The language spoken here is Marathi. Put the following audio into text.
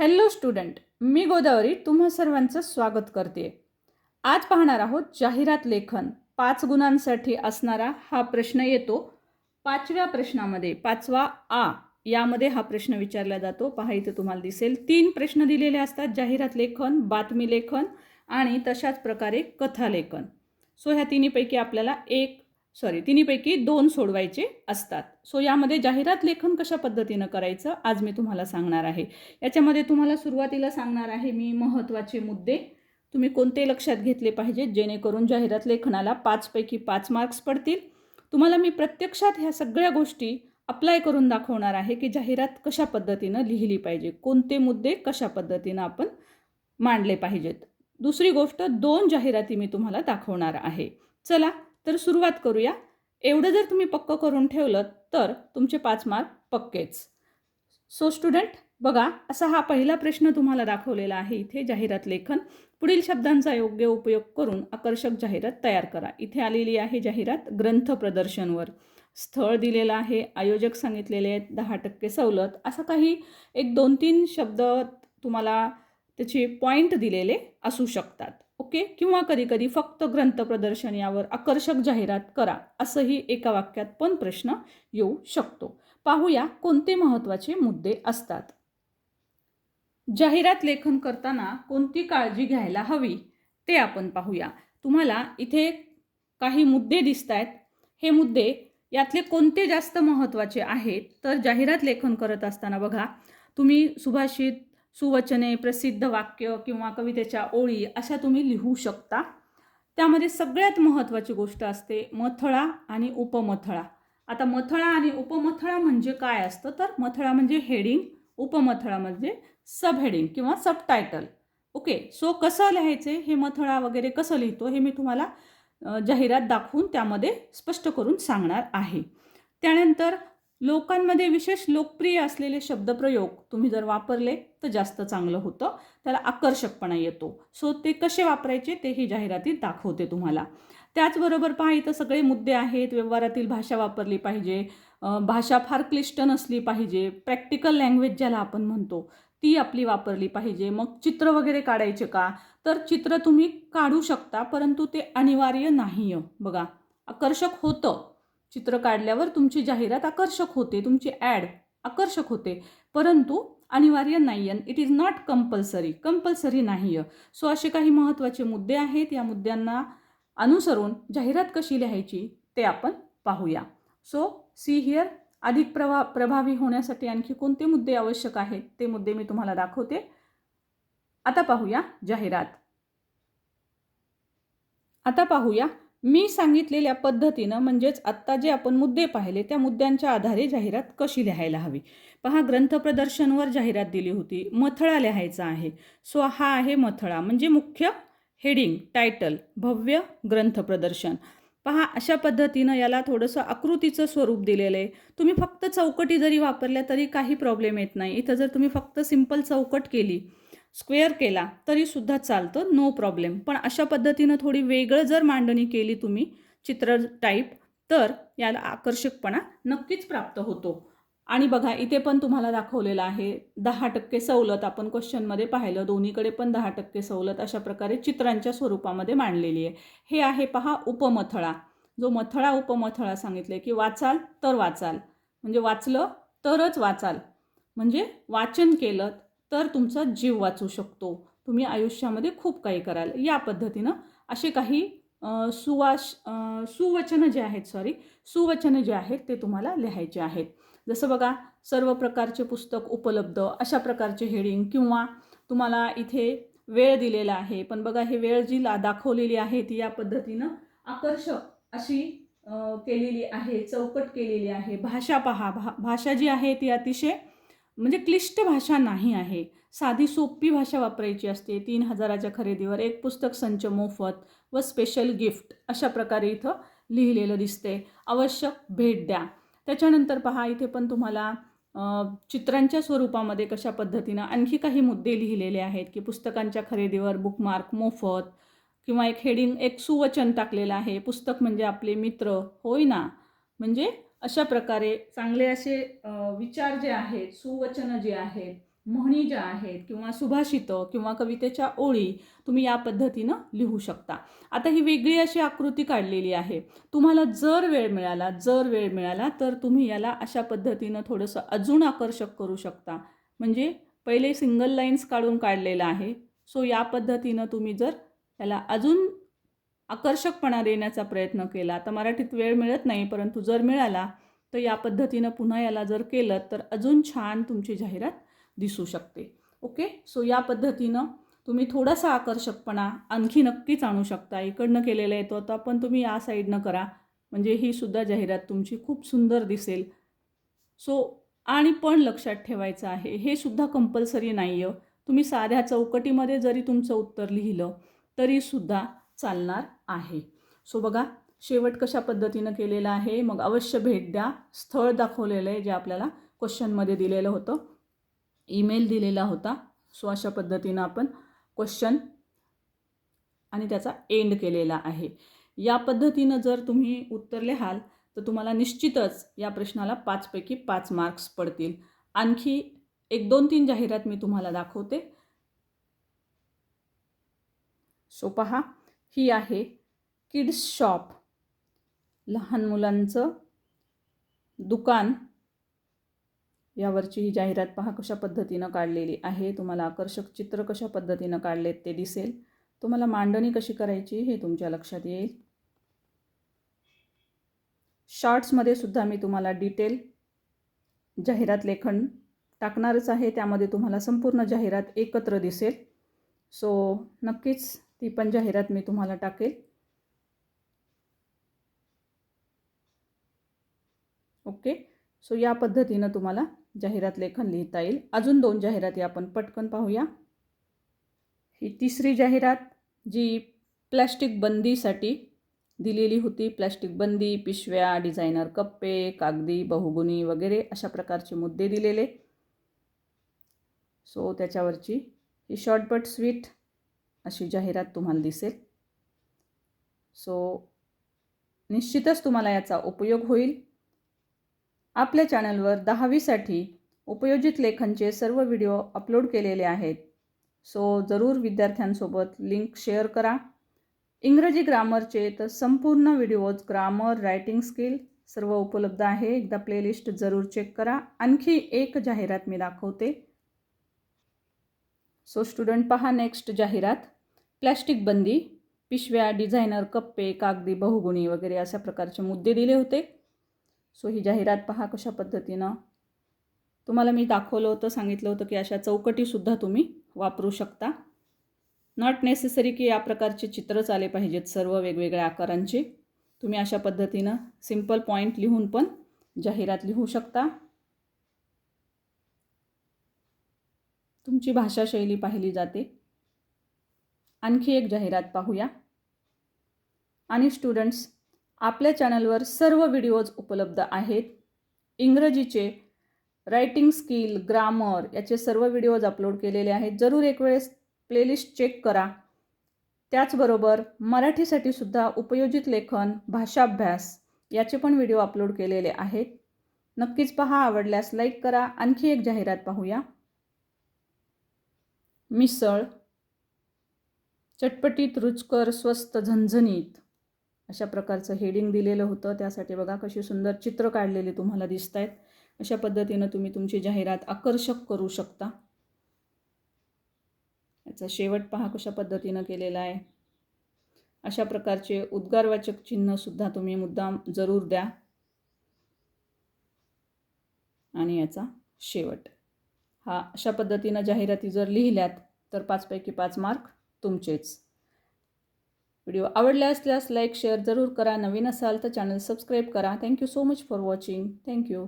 हॅलो स्टुडंट मी गोदावरी तुम्हा सर्वांचं स्वागत करते. आज पाहणार आहोत जाहिरात लेखन. पाच गुणांसाठी असणारा हा प्रश्न येतो. पाचव्या प्रश्नामध्ये पाचवा आ यामध्ये हा प्रश्न विचारला जातो. पहा इथे तुम्हाला दिसेल. तीन प्रश्न दिलेले असतात. जाहिरात लेखन बातमी लेखन आणि तशाच प्रकारे कथालेखन सो ह्या तिन्हीपैकी आपल्याला एक सॉरी तिन्हीपैकी दोन सोडवायचे असतात. सो यामध्ये जाहिरात लेखन कशा पद्धतीनं करायचं आज मी तुम्हाला सांगणार आहे. याच्यामध्ये तुम्हाला सुरुवातीला सांगणार आहे मी महत्त्वाचे मुद्दे. तुम्ही कोणते लक्षात घेतले पाहिजेत जेणेकरून जाहिरात लेखनाला पाचपैकी पाच मार्क्स पडतील. तुम्हाला मी प्रत्यक्षात ह्या सगळ्या गोष्टी अप्लाय करून दाखवणार आहे की जाहिरात कशा पद्धतीनं लिहिली पाहिजे कोणते मुद्दे कशा पद्धतीनं आपण मांडले पाहिजेत. दुसरी गोष्ट दोन जाहिराती मी तुम्हाला दाखवणार आहे. चला तर सुरुवात करूया. एवढं जर तुम्ही पक्कं करून ठेवलं तर तुमचे पाच मार्क पक्केच. सो स्टुडंट बघा असा हा पहिला प्रश्न तुम्हाला दाखवलेला आहे. इथे जाहिरात लेखन पुढील शब्दांचा योग्य उपयोग करून आकर्षक जाहिरात तयार करा. इथे आलेली आहे जाहिरात ग्रंथ प्रदर्शनवर. स्थळ दिलेलं आहे आयोजक सांगितलेले आहेत दहा टक्के सवलत. असं काही एक दोन तीन शब्द तुम्हाला त्याचे पॉईंट दिलेले असू शकतात. ओके? किंवा कधीकधी फक्त ग्रंथ प्रदर्शन यावर आकर्षक जाहिरात करा असंही एका वाक्यात पण प्रश्न येऊ शकतो. पाहूया कोणते महत्त्वाचे मुद्दे असतात. जाहिरात लेखन करताना कोणती काळजी घ्यायला हवी? ते आपण पाहूया. तुम्हाला इथे काही मुद्दे दिसत आहेत हे मुद्दे यातले कोणते जास्त महत्त्वाचे आहेत? तर जाहिरात लेखन करत असताना बघा तुम्ही सुभाषित सुवचने प्रसिद्ध वाक्य किंवा कवितेच्या ओळी अशा तुम्ही लिहू शकता. त्यामध्ये सगळ्यात महत्त्वाची गोष्ट असते मथळा आणि उपमथळा. आता मथळा आणि उपमथळा म्हणजे काय असतं? तर मथळा म्हणजे हेडिंग उपमथळा म्हणजे सब हेडिंग किंवा सबटायटल. ओके सो कसं लिहायचे? हे मथळा वगैरे कसं लिहितो? हे मी तुम्हाला जाहिरात दाखवून त्यामध्ये स्पष्ट करून सांगणार आहे. त्यानंतर लोकांमध्ये विशेष लोकप्रिय असलेले शब्दप्रयोग तुम्ही जर वापरले तर जास्त चांगलं होतं. त्याला आकर्षकपणा येतो. सो ते कसे वापरायचे ते ही जाहिरातीत दाखवते तुम्हाला. त्याचबरोबर पहा इथं सगळे मुद्दे आहेत. व्यवहारातील भाषा वापरली पाहिजे. भाषा फार क्लिष्ट नसली पाहिजे. प्रॅक्टिकल लँग्वेज ज्याला आपण म्हणतो ती आपली वापरली पाहिजे. मग चित्र वगैरे काढायचे का? तर चित्र तुम्ही काढू शकता परंतु ते अनिवार्य नाही आहे बघा आकर्षक होतं. चित्र काढल्यावर तुमची जाहिरात आकर्षक होते तुमची ॲड आकर्षक होते. परंतु अनिवार्य नाही आहे it is not compulsory compulsory नाही आहे सो असे काही महत्त्वाचे मुद्दे आहेत. या मुद्द्यांना अनुसरून जाहिरात कशी लिहायची ते आपण पाहूया. सो सी हिअर अधिक प्रभा प्रभावी होण्यासाठी आणखी कोणते मुद्दे आवश्यक आहेत? ते मुद्दे मी तुम्हाला दाखवते. आता पाहूया जाहिरात. आता पाहूया मी सांगितलेल्या पद्धतीनं म्हणजेच आत्ता जे आपण मुद्दे पाहिले त्या मुद्द्यांच्या आधारे जाहिरात कशी लिहायला हवी? पहा ग्रंथ प्रदर्शनवर जाहिरात दिली होती. मथळा लिहायचा आहे. सो हा आहे मथळा. म्हणजे मुख्य हेडिंग टायटल भव्य ग्रंथ प्रदर्शन. पहा अशा पद्धतीनं याला थोडंसं आकृतीचं स्वरूप दिलेलं आहे. तुम्ही फक्त चौकटी जरी वापरल्या तरी काही प्रॉब्लेम येत नाही. इथं जर तुम्ही फक्त सिंपल चौकट केली स्क्वेअर केला तरीसुद्धा चालतं नो प्रॉब्लेम. पण अशा पद्धतीनं थोडी वेगळं जर मांडणी केली तुम्ही चित्र टाईप तर याला आकर्षकपणा नक्कीच प्राप्त होतो. आणि बघा इथे पण तुम्हाला दाखवलेलं आहे दहा टक्के सवलत आपण क्वेश्चनमध्ये पाहिलं दोन्हीकडे पण दहा टक्के सवलत अशा प्रकारे चित्रांच्या स्वरूपामध्ये मांडलेली आहे. हे आहे पहा उपमथळा. जो मथळा उपमथळा सांगितले की वाचाल तर वाचाल. म्हणजे वाचलं तरच वाचाल. म्हणजे वाचन केलं तर तुमचा जीव वाचू शकतो. तुम्ही आयुष्यामध्ये खूप काही कराल. या पद्धतीनं असे काही सुवास सुवचनं जे आहेत सॉरी सुवचनं जे आहेत ते तुम्हाला लिहायचे आहेत. जसं बघा सर्व प्रकारचे पुस्तक उपलब्ध अशा प्रकारचे हेडिंग किंवा तुम्हाला इथे वेळ दिलेला आहे. पण बघा हे वेळ जी ला दाखवलेली आहे ती या पद्धतीनं आकर्षक अशी केलेली आहे चौकट केलेली आहे. भाषा पहा. भा भाषा जी आहे ती अतिशय म्हणजे क्लिष्ट भाषा नाही आहे. साधी सोपी भाषा वापरायची असते. तीन हजाराच्या खरेदीवर एक पुस्तक संच मोफत व स्पेशल गिफ्ट अशा प्रकारे इथं लिहिलेलं दिसते आवश्यक भेट द्या. त्याच्यानंतर पहा इथे पण तुम्हाला चित्रांच्या स्वरूपामध्ये कशा पद्धतीनं आणखी काही मुद्दे लिहिलेले आहेत की पुस्तकांच्या खरेदीवर बुकमार्क मोफत किंवा एक हेडिंग एक सुवचन टाकलेलं आहे. पुस्तक म्हणजे आपले मित्र. होय ना? म्हणजे अशा प्रकारे चांगले असे विचार जे आहेत सुवचनं जे आहेत म्हणी ज्या आहेत किंवा सुभाषितं किंवा कवितेच्या ओळी तुम्ही या पद्धतीनं लिहू शकता. आता ही वेगळी अशी आकृती काढलेली आहे. तुम्हाला जर वेळ मिळाला जर वेळ मिळाला तर तुम्ही याला अशा पद्धतीनं थोडंसं अजून आकर्षक करू शकता. म्हणजे पहिले सिंगल लाईन्स काढून काढलेलं आहे. सो या पद्धतीनं तुम्ही जर याला अजून आकर्षकपणा देण्याचा प्रयत्न केला. आता मराठीत वेळ मिळत नाही परंतु जर मिळाला तर या पद्धतीनं पुन्हा याला जर केलं तर अजून छान तुमची जाहिरात दिसू शकते. ओके? सो या पद्धतीनं तुम्ही थोडासा आकर्षकपणा आणखी नक्कीच आणू शकता. इकडनं केलेलं येतो आता पण तुम्ही या साईडनं करा. म्हणजे ही सुद्धा जाहिरात तुमची खूप सुंदर दिसेल. सो आणि पण लक्षात ठेवायचं आहे हे सुद्धा कंपल्सरी नाही आहे तुम्ही साध्या चौकटीमध्ये जरी तुमचं उत्तर लिहिलं तरीसुद्धा चालणार आहे. सो बघा शेवट कशा पद्धतीनं केलेलं आहे? मग अवश्य भेट द्या. स्थळ दाखवलेलं आहे जे आपल्याला क्वेश्चनमध्ये दिलेलं होतं. ईमेल दिलेला होता. सो अशा पद्धतीनं आपण क्वेश्चन आणि त्याचा एंड केलेला आहे. या पद्धतीनं जर तुम्ही उत्तर लिहाल तर तुम्हाला निश्चितच या प्रश्नाला पाचपैकी पाच मार्क्स पडतील. आणखी एक दोन तीन जाहिरात मी तुम्हाला दाखवते. सो पहा ही आहे. Kids shop. लहान मुलांचं दुकान. यावरची ही जाहिरात पहा कशा पद्धतीनं काढलेली आहे. तुम्हाला आकर्षक चित्र कशा पद्धतीनं काढलेत ते दिसेल. तुम्हाला मांडणी कशी करायची हे तुमच्या लक्षात येईल. शॉर्ट्समध्ये सुद्धा मी तुम्हाला डिटेल जाहिरात लेखन टाकणारच आहे. त्यामध्ये तुम्हाला संपूर्ण जाहिरात एकत्र दिसेल. सो नक्कीच ती पण जाहिरात मी तुम्हाला टाकेल. ओके? सो या पद्धतीनं तुम्हाला जाहिरात लेखन लिहिता येईल. अजून दोन जाहिराती आपण पटकन पाहूया. ही तिसरी जाहिरात जी प्लॅस्टिक बंदीसाठी दिलेली होती. प्लॅस्टिक बंदी पिशव्या डिझायनर कप्पे कागदी बहुगुणी वगैरे अशा प्रकारचे मुद्दे दिलेले. सो त्याच्यावरची ही शॉर्टबट स्वीट अशी जाहिरात तुम्हाला दिसेल. सो निश्चितच तुम्हाला याचा उपयोग होईल. आपल्या चॅनलवर दहावीसाठी उपयोजित लेखनचे सर्व व्हिडिओ अपलोड केलेले आहेत. सो जरूर विद्यार्थ्यांसोबत लिंक शेअर करा. इंग्रजी ग्रामरचे तर संपूर्ण व्हिडिओज ग्रामर रायटिंग स्किल सर्व उपलब्ध आहे. एकदा प्लेलिस्ट जरूर चेक करा. आणखी एक जाहिरात मी दाखवते. सो स्टुडंट पहा नेक्स्ट जाहिरात. प्लॅस्टिक बंदी पिशव्या डिझायनर कप्पे कागदी बहुगुणी वगैरे अशा प्रकारचे मुद्दे दिले होते. सो ही जाहिरात पहा कशा पद्धतीनं. तुम्हाला मी दाखवलं होतं सांगितलं होतं की अशा चौकटीसुद्धा तुम्ही वापरू शकता. नॉट नेसेसरी की या प्रकारचे चित्रच आले पाहिजेत सर्व वेगवेगळ्या आकारांचे. तुम्ही अशा पद्धतीनं सिंपल पॉईंट लिहून पण जाहिरात लिहू शकता. तुमची भाषाशैली पाहिली जाते. आणखी एक जाहिरात पाहूया. आणि स्टुडंट्स आपल्या चॅनलवर सर्व व्हिडिओज उपलब्ध आहेत. इंग्रजीचे रायटिंग स्किल ग्रामर याचे सर्व व्हिडिओज अपलोड केलेले आहेत. जरूर एक वेळेस प्लेलिस्ट चेक करा. त्याचबरोबर मराठीसाठी सुद्धा उपयोजित लेखन भाषाभ्यास याचे पण व्हिडिओ अपलोड केलेले आहेत. नक्कीच पहा आवडल्यास लाईक करा. आणखी एक जाहिरात पाहूया. मिसळ चटपटीत रुचकर स्वस्त झणझणीत. अशा प्रकारचं हेडिंग दिलेलं होतं. त्यासाठी बघा कशी सुंदर चित्र काढलेली तुम्हाला दिसत आहेत अशा पद्धतीनं तुम्ही तुमची जाहिरात आकर्षक करू शकता. याचा शेवट पहा कशा पद्धतीनं केलेला आहे. अशा प्रकारचे उद्गारवाचक चिन्हसुद्धा तुम्ही मुद्दाम जरूर द्या. आणि याचा शेवट. हा अशा पद्धतीनं जाहिराती जर लिहिल्यात तर पाचपैकी पाच मार्क तुमचेच. व्हिडिओ आवडले असल्यास लाईक शेअर जरूर करा. नवीन असाल तर चॅनल सबस्क्राईब करा. Thank you so much for watching thank you